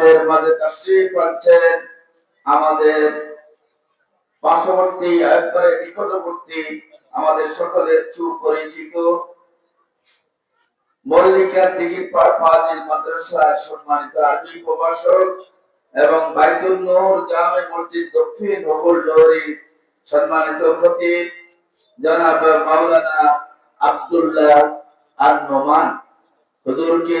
আমাদের মাঝে তাশ্রীফ করছেন আমাদের পার্শ্ববর্তী একবারে নিকটবর্তী আমাদের সকলের সুপরিচিত এবং মসজিদ দক্ষিণ সম্মানিত জনাব মাওলানা আব্দুল্লাহ আর নোমান। হুজুরকে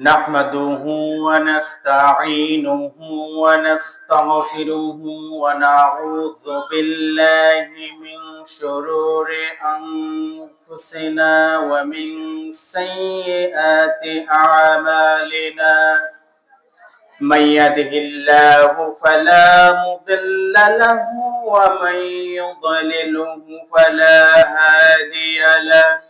نحمده ونستعينه ونستغفره ونعوذ بالله من شرور أنفسنا ومن سيئات أعمالنا من يده الله فلا مضل له ومن يضلله فلا هادي له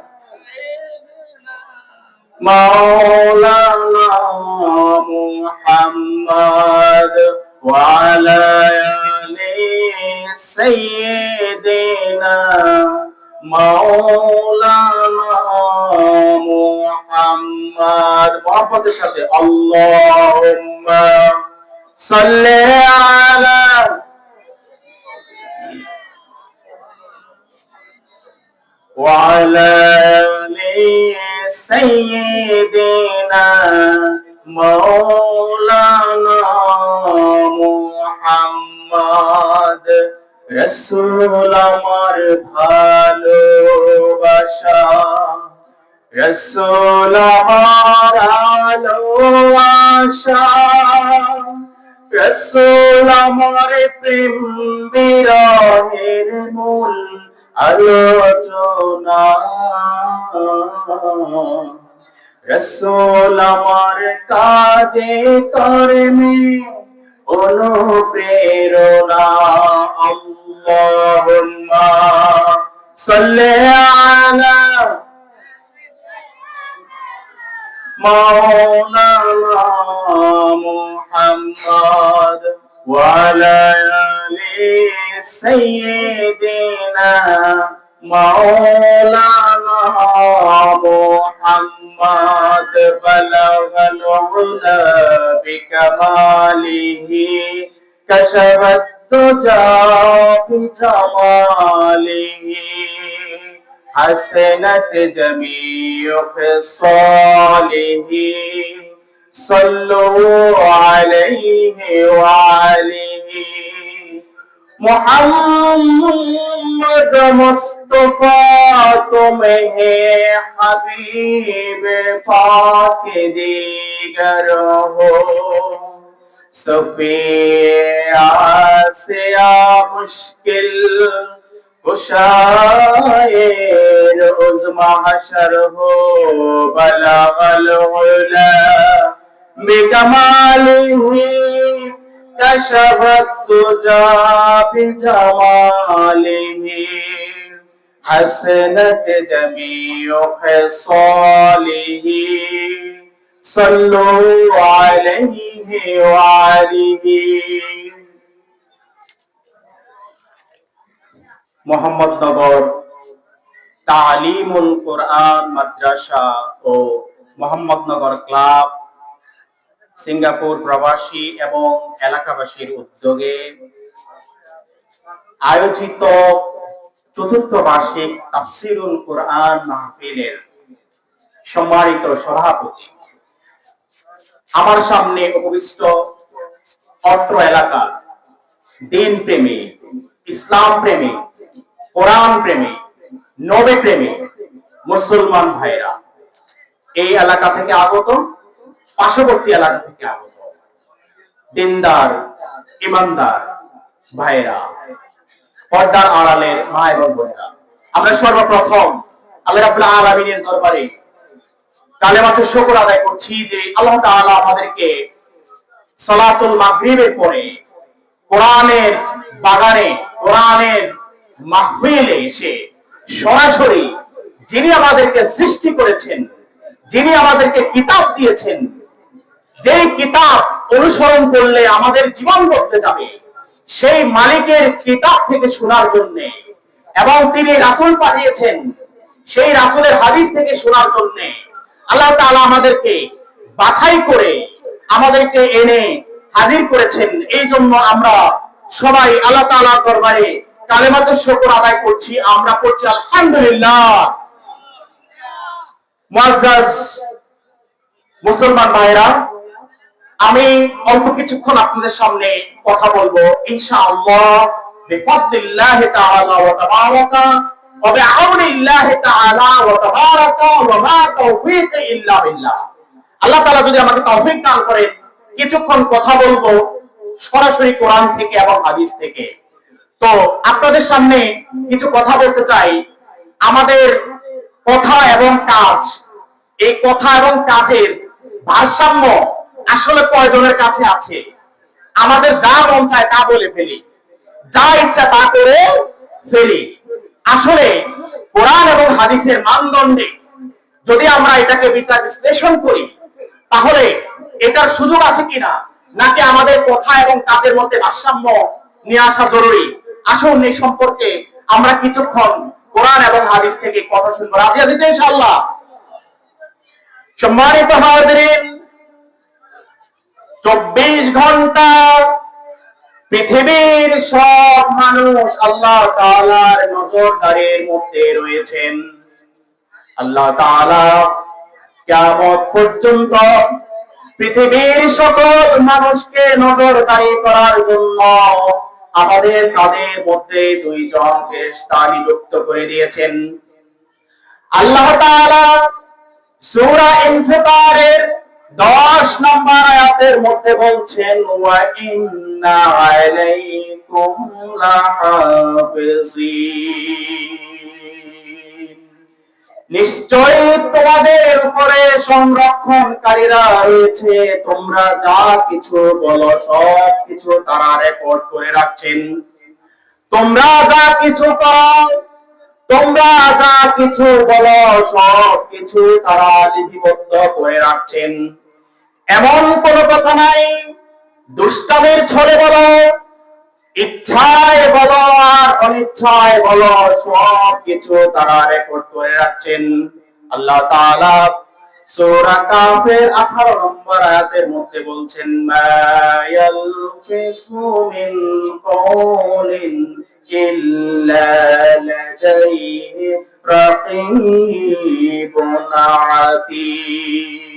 مولانا محمد وعلى آل سيدنا مولانا محمد محمد সাথে اللهم صل على وعلى آل سيدنا مولانا محمد রসুল আমার ভালোবাসা রসুল আমার আলো আশা রসুল আমার প্রেম বিরহের মূল আলোচনা। রসোল আমার কাজে কর্মে অনুপ্রেরণা। আল্লাহুম্মা সাল্লি আলা মাওলানা মুহাম্মদ ওয়া سيدنا مولانا محمد بلغ العلا بكماله كشف الدجى بجماله حسنت جميع خصاله. صلوا عليه وعليه মোহাম্মদ মুস্তফা, তুমি হে হাবিব পাক দিগর হো। সফিয়া মুশকিল কুশায়ের উজমা হাশর হো, বলাগল উলা। বিকমালি হুই كشف الدجى بجماله حسنت جميع خصاله صلوا عليه وعليه মোহাম্মদনগর তালিমুল কোরআন মাদ্রাসা ও মোহাম্মদনগর ক্লাব সিঙ্গাপুর প্রবাসী এবং এলাকাবাসীর উদ্যোগে আয়োজিত চতুর্থ বার্ষিক তাফসিরুল কোরআন মাহফিলের সম্মানিত সভাপতি। আমার সামনে উপবিষ্ট অত্র এলাকার দিন প্রেমী ইসলাম প্রেমী কোরআন প্রেমী নবে প্রেমী মুসলমান ভাইরা এই এলাকা থেকে আগত পার্শ্ববর্তী এলাকা থেকে আগত দিনদার, ইমানদার ভাইরা পর্দার আড়ালের মা এবং বোনেরা, আমরা সর্বপ্রথম আল্লাহ দরবারে কালেমাতুর শুকর আদায় করছি যে আল্লাহ তাআলা আমাদেরকে সালাতুল মাগরিবের পরে কোরআনের বাগানে, কোরআনের মাহফিলে এসে সরাসরি যিনি আমাদেরকে সৃষ্টি করেছেন, যিনি আমাদেরকে কিতাব দিয়েছেন যেই কিতাব অনুসরণ করলে আমাদের জীবন বদলে যাবে, সেই মালিকের কিতাব থেকে শোনার জন্য এবং তিনি রাসূল পাঠিয়েছেন, সেই রাসূলের হাদিস থেকে শোনার জন্য আল্লাহ তাআলা আমাদেরকে বাছাই করে আমাদেরকে এনে হাজির করেছেন। এই জন্য আমরা সবাই আল্লাহ তাআলার দরবারে কালেমাতুর শুকর আদায় করছি। আমরা করছি আলহামদুলিল্লাহ। মুসলমান ভাইরা আমি অল্প কিছুক্ষণ আপনাদের সামনে কথা বলব, ইনশাআল্লাহ বিল্লাহ। আল্লাহ তাআলা যদি আমাকে তৌফিক দান করেন, কিছুক্ষণ কথা বলব সরাসরি কোরআন থেকে এবং হাদিস থেকে। তো আপনাদের সামনে কিছু কথা বলতে চাই। আমাদের কথা এবং কাজ, এই কথা এবং কাজের ভারসাম্য আসলে কয়জনের কাছে আছে? আমাদের যা মন চায় তা বলে ফেলি। যা ইচ্ছা তা করে ফেলি। আসলে কোরআন এবং হাদিসের মানদণ্ডে যদি আমরা এটাকে বিচার বিশ্লেষণ করি, তাহলে এটার সুযোগ আছে কিনা? নাকি আমাদের কথা এবং কাজের মধ্যে ভারসাম্য নিয়ে আসা জরুরি? আসুন এই সম্পর্কে আমরা কিছুক্ষণ কোরআন এবং হাদিস থেকে কথা শুনব। রাজি আছি ইনশাআল্লাহ? সম্মানিত হাজরিন চব্বিশ ঘণ্টা পৃথিবীর সব মানুষ আল্লাহ তাআলার নজরদারির মধ্যে রয়েছেন। আল্লাহ তাআলা কিয়ামত পর্যন্ত পৃথিবীর সকল মানুষকে নজরদারি করার জন্য আমাদের তাদের মধ্যে দুইজন ফেরেশতা নিযুক্ত করে দিয়েছেন। আল্লাহ তাআলা সূরা ইনফিতারের 10 নম্বর আয়াতের মধ্যে বলছেন নিশ্চয়ই তোমাদের উপরে সংরক্ষণকারীরা রয়েছে, তোমরা যা কিছু বলো, সব কিছু তারা রেকর্ড করে রাখছেন। তোমরা যা কিছু করো, তোমরা যা কিছু বলো, সব কিছু তারা লিপিবদ্ধ করে রাখছেন। এমন কোন কথা নাই। দুষ্টামের ছলে বলো, ইচ্ছায় বলো আর অনিচ্ছায় বলো সব কিছু তারা রেকর্ড করে রাখছেন। আল্লাহ তাআলা সূরা কাফের 18 নম্বর আয়াতের মধ্যে বলছেন, মা ইয়ালফিসু মিন কওলিন ইল্লা লাদাইহি রাকীবুন আতীদ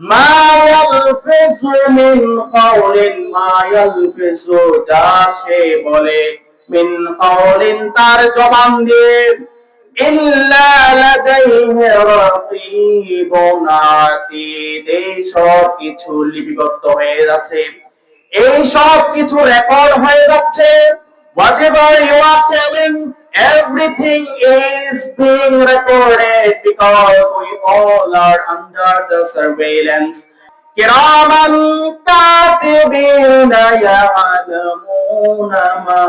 মা ইয়ালফিজু মিন কাউলিন মা ইয়ালফিজু যা সে বলে। মিন কাউলিন তার জবান দিয়ে, ইল্লা লাদাইহি রাকিবুন আতীদ এই সব কিছু লিপিবদ্ধ হয়ে যাচ্ছে। এই সব কিছু রেকর্ড হয়ে যাচ্ছে। are telling everything is being recorded because we all are under the surveillance كراما كاتبين يعلمون ما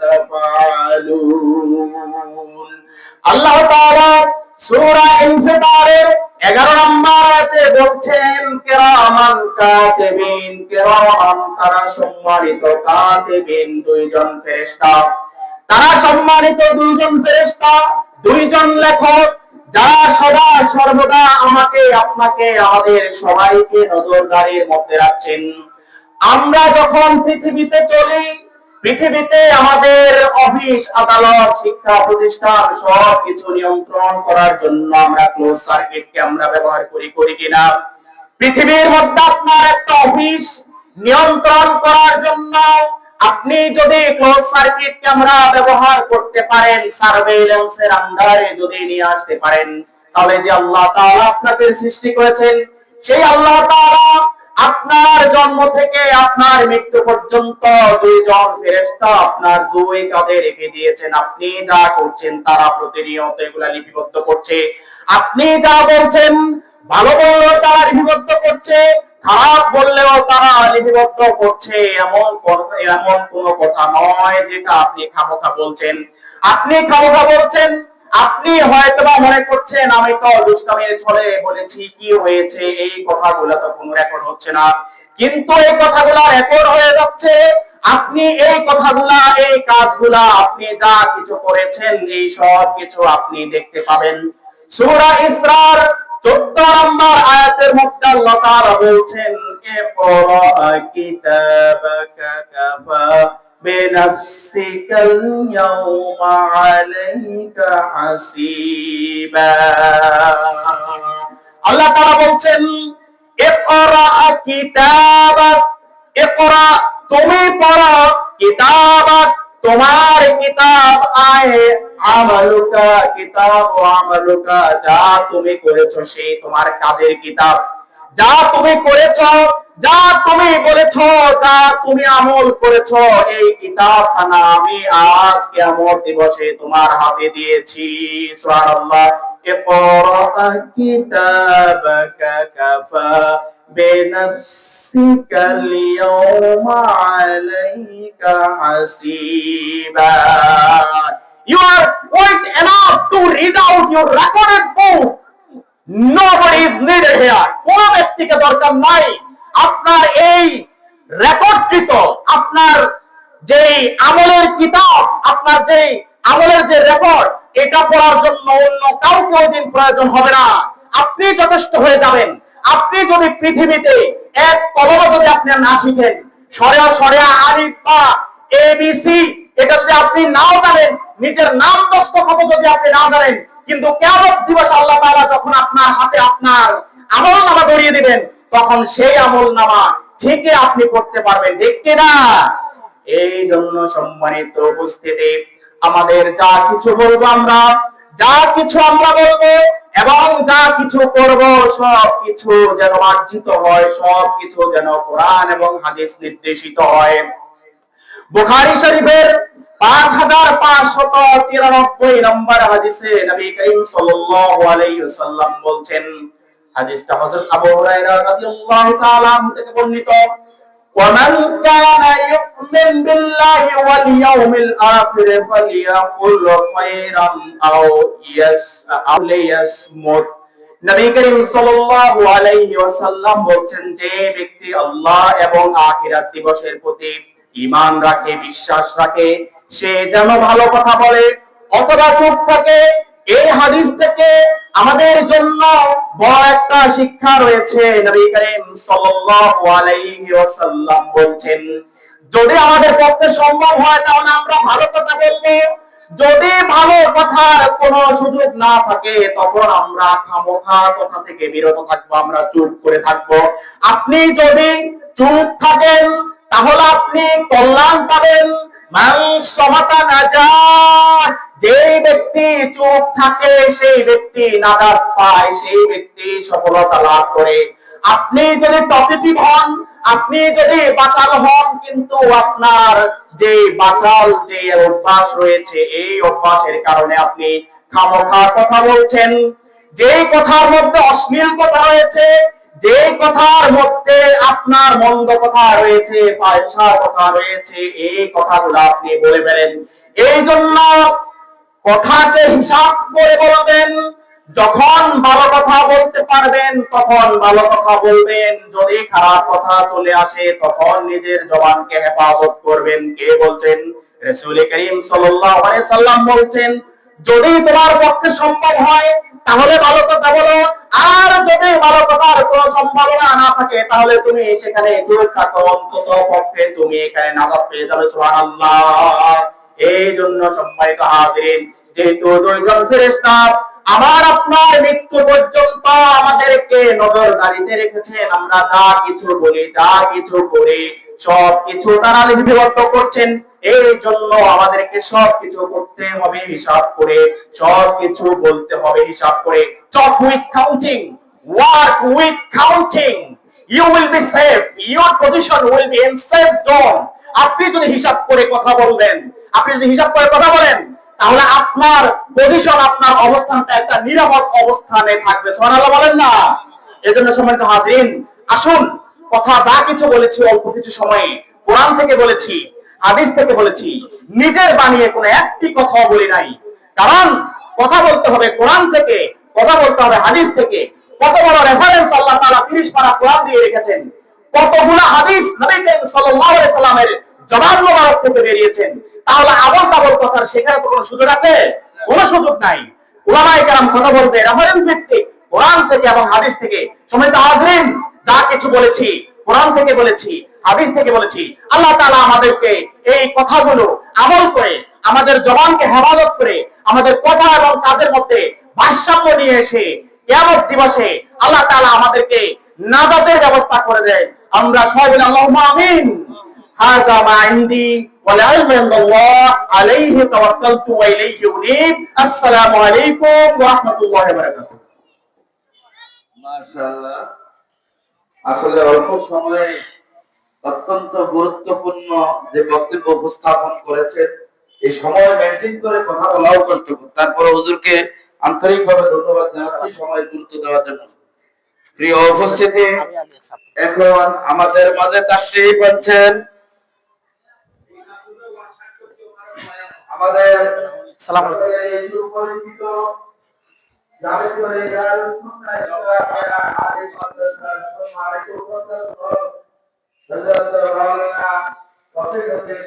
تفعلون আল্লাহ তাআলা সূরা ইনফিতারের 11 নম্বর আয়াতে বলছেন কিরামান কাতিবিন কিরামান তারা সম্মানিত কাতিবিন দুইজন ফেরেশতা তারা সম্মানিত দুইজন ফেরেশতা, দুইজন লেখক, যারা সদা সর্বদা আমাকে, আপনাকে, আমাদের সবাইকে নজরদারির মধ্যে রাখছেন। আমরা যখন পৃথিবীতে চলি, পৃথিবীতে আমাদের অফিস, আদালত, শিক্ষা প্রতিষ্ঠান সব কিছু নিয়ন্ত্রণ করার জন্য আমরা ক্লোজ সার্কিট ক্যামেরা ব্যবহার করি করি কিনা? পৃথিবীর মধ্যে আপনার একটা অফিস নিয়ন্ত্রণ করার জন্য আপনি যদি ক্লোজ সার্কিট ক্যামেরা ব্যবহার করতে পারেন সার্ভেইলেন্সের আন্ডারে যদি নিয়ে আসতে পারেন, তাহলে যে আল্লাহ তাআলা আপনাদের সৃষ্টি করেছেন, সেই আল্লাহ তাআলা আপনার জন্ম থেকে আপনার মৃত্যু পর্যন্ত দুইজন ফেরেশতা আপনার দুই কাঁধে রেখে দিয়েছেন। আপনি যা করছেন তারা প্রতিনিয়ত এগুলা লিপিবদ্ধ করছে। আপনি যা বলছেন, ভালো বললেও তারা লিপিবদ্ধ করছে খারাপ বললেও তারা লিপিবদ্ধ করছে, এমন এমন কোনো কথা নয় যেটা আপনি খামোখা বলছেন। আপনি খামোখা বলছেন, আপনি হয়তো বা মনে করছেন, আমি তো দুষ্টামের ছলে বলেছি, কি হয়েছে, এই কথাগুলো তো কোনো রেকর্ড হচ্ছে না। কিন্তু এই কথাগুলো রেকর্ড হয়ে যাচ্ছে, আপনি এই কথাগুলা, এই কাজগুলা, আপনি যা কিছু করেছেন, এই সব কিছু আপনি দেখতে পাবেন। সূরা ইসরার 14 নম্বর আয়াতের মধ্যে আল্লাহ তাআলা বলছেন ইকরা কিতাবাকা কাফা بنفسك اليوم عليك حسيبا আল্লাহ তাআলা বলছেন ইকরা কিতাবাক ইকরা তুমি পড়ো কিতাবাক তোমার কিতাব আয়ে আমালুকা কিতাব ও আমালুকা যা তুমি করেছো সেই তোমার কাজের কিতাব যা তুমি করেছো যা তুমি বলেছো যা তুমি আমল করেছো এই কিতাবখানা আমি আজ কিয়ামত দিবসে তোমার হাতে দিয়েছি সুবহানাল্লাহ ইকরা কিতাবাকা কাফা بنفسك اليوم عليك حسيبا You are quite enough to read out your recorded book. Nobody is needed here. কোন ব্যক্তিকে দরকার নাই আপনার এই রেকর্ডকৃত, আপনার যেই আমলের কিতাব, আপনার যেই আমলের যে রেকর্ড, এটা পড়ার জন্য অন্য কাউকে ওই দিন প্রয়োজন হবে না আপনি যথেষ্ট হয়ে যাবেন আপনি যদি পৃথিবীতে এক কলম যদি আপনি না শিখেন, সরেয়া সরেয়া আলিফ বা এবিসি এটা যদি আপনি নাও জানেন নিজের নাম দস্তখত যদি আপনি না জানেন, কিন্তু কেমন দিবস আল্লাহ তাআলা যখন আপনার হাতে আপনার আমল নামা ধরিয়ে দিবেন, তখন সেই আমল নামা ঠিকই আপনি করতে পারবেন দেখতে না এই জন্য সম্মানিত উপস্থিতি, আমাদের যা কিছু বলব আমরা, যা কিছু আমরা বলব এবং যা কিছু করব সব কিছু যেন মার্জিত হয় সব কিছু যেন কোরআন এবং হাদিস নির্দেশিত হয়। বুখারী শরীফের পাঁচ হাজার পাঁচশত তিরানব্বই নম্বর হাদিসে নবী করিম সাল্লাল্লাহু আলাইহি ওয়াসাল্লাম বলছেন হাদিসটা হযরত আবু হুরায়রা রাদিয়াল্লাহু তাআলা আনহু থেকে বর্ণিত ومن كان يؤمن بالله واليوم الآخر فليقل خيرا أو يس أو ليصمت নবী করিম সাল্লাল্লাহু আলাইহি ওয়াসাল্লাম বলছেন যে ব্যক্তি আল্লাহ এবং আখিরাত দিবসের প্রতি ঈমান রাখে বিশ্বাস রাখে সে যেন ভালো কথা বলে। অথবা চুপ থাকে, এই হাদিস থেকে আমাদের জন্য বড় একটা শিক্ষা রয়েছে, নবী করিম সাল্লাল্লাহু আলাইহি ওয়াসাল্লাম বলছেন, যদি আমাদের পক্ষে সম্ভব হয়, তাহলে আমরা ভালো কথা বলব। যদি ভালো কথার কোনো সুযোগ না থাকে, তখন আমরা খামোখা কথা থেকে বিরত থাকব, আমরা চুপ করে থাকব। আপনি যদি চুপ থাকেন, তাহলে আপনি কল্যাণ পাবেন। যে ব্যক্তি চুপ থাকে, সেই ব্যক্তি নাজাত পায়, সেই ব্যক্তি সফলতা লাভ করে। আপনি যদি টপিটিভ হন, আপনি যদি বাচাল হন, কিন্তু আপনার যে বাচাল যে অভ্যাস রয়েছে, এই অভ্যাসের কারণে আপনি খামোখা কথা বলছেন। যে কথার মধ্যে অশ্লীল কথা রয়েছে যে কথার মধ্যে আপনার মন্দ কথা রয়েছে ফালসা কথা রয়েছে, এই কথাগুলো আপনি বলে ফেলেন। এই জন্য কথাকে হিসাব করে বলবেন, যখন ভালো কথা বলতে পারবেন, তখন ভালো কথা বলবেন। যদি খারাপ কথা চলে আসে, তখন নিজের জবানকে হেফাজত করবেন। কে বলছেন? রসুল করিম সাল্লাম বলছেন, যদি তোমার পক্ষে সম্ভব হয়, তাহলে ভালো কথা বলো আর যদি ভালো কথার কোনো সম্ভাবনা না থাকে, তাহলে তুমি সেখানে চুপ থাকো, অন্তত পক্ষে তুমি এখানে নাজাত পেয়ে যাবে, সুবহানাল্লাহ। এই জন্য সম্মানিত হাজিরিন, যেহেতু দুইজন ফেরেশতা আমার আপনার মৃত্যু পর্যন্ত আমাদেরকে নজরদারিতে রেখেছেন, আমরা যা কিছু বলি, যা কিছু করি সব কিছু তারা লিপিবদ্ধ করছেন। এই জন্য আমাদেরকে সব কিছু করতে হবে হিসাব করে সব কিছু বলতে হবে হিসাব করে। Talk with counting work with counting you will be safe your position will be in safe zone আপনি যদি হিসাব করে কথা বলবেন, আপনি যদি হিসাব করে কথা বলেন, তাহলে আপনার পজিশন আপনার অবস্থানটা একটা নিরাপদ অবস্থানে থাকবে। সোহানাল্লাহ বলেন না। এজন্য সম্মানিত হাজরিন, আসুন কথা যা কিছু বলেছি, অল্প কিছু সময়ে কোরআন থেকে বলেছি, হাদিস থেকে বলেছি, নিজের বানিয়ে কোনো একটি কথা বলি নাই। কারণ কথা বলতে হবে কোরআন থেকে, কথা বলতে হবে হাদিস থেকে। কত বড় রেফারেন্স আল্লাহ তাআলা 30 পারা কোরআন দিয়ে রেখেছেন। কতগুলো হাদিস নবী করিম সাল্লাল্লাহু আলাইহি সাল্লামের জবান মোবারক থেকে বেরিয়েছেন। তাহলে আবল তাবল কথার সেখানে কোনো সুযোগ আছে? কোনো সুযোগ নাই। উলামায়ে কেরাম কথা বলতে রেফারেন্স ভিত্তিক কোরআন থেকে এবং হাদিস থেকে। সমিত হাজরিন যা কিছু বলেছি, কোরআন থেকে বলেছি, হাদিস থেকে বলেছি, আল্লাহ তাআলা আমাদেরকে এই কথাগুলো আমল করে, আমাদের জবানকে হেফাজত করে, আমাদের কথা এবং কাজের মধ্যে ভারসাম্য নিয়ে এসে কিয়ামত দিবসে আল্লাহ তাআলা আমাদেরকে নাজাতের ব্যবস্থা করে দেয় আমরা সবাই বলি, আল্লাহুম্মা আমিন। হাযা মা ইনদি ওয়াল ইলমু ইনদাল্লাহ আলাইহি তাওয়াক্কালতু ওয়া ইলাইহি উনীব। আসসালামু আলাইকুম ওয়া রাহমাতুল্লাহি ওয়া বারাকাতুহু। মাশাআল্লাহ। আসলে অল্প সময়ে অত্যন্ত গুরুত্বপূর্ণ যে বক্তব্য উপস্থাপন করেছেন এই সময় মেনটেন করে কথা বলাও কষ্টকর। তারপরে হুজুরকে আন্তরিকভাবে ধন্যবাদ জানাচ্ছি সময় গুরুত্ব দেওয়ার জন্য। প্রিয় উপস্থিতি এখন আমাদের মাঝে তাশরীফ হচ্ছেন আমাদের আসসালামু আলাইকুম। সুপরিচিত জাবেদুল রিজাল সুন্নাহ ইসলামিয়া আলিম মাদ্রাসার সম্মানিত উপাধ্যক্ষ হযরত মাওলানা ফকির হোসেন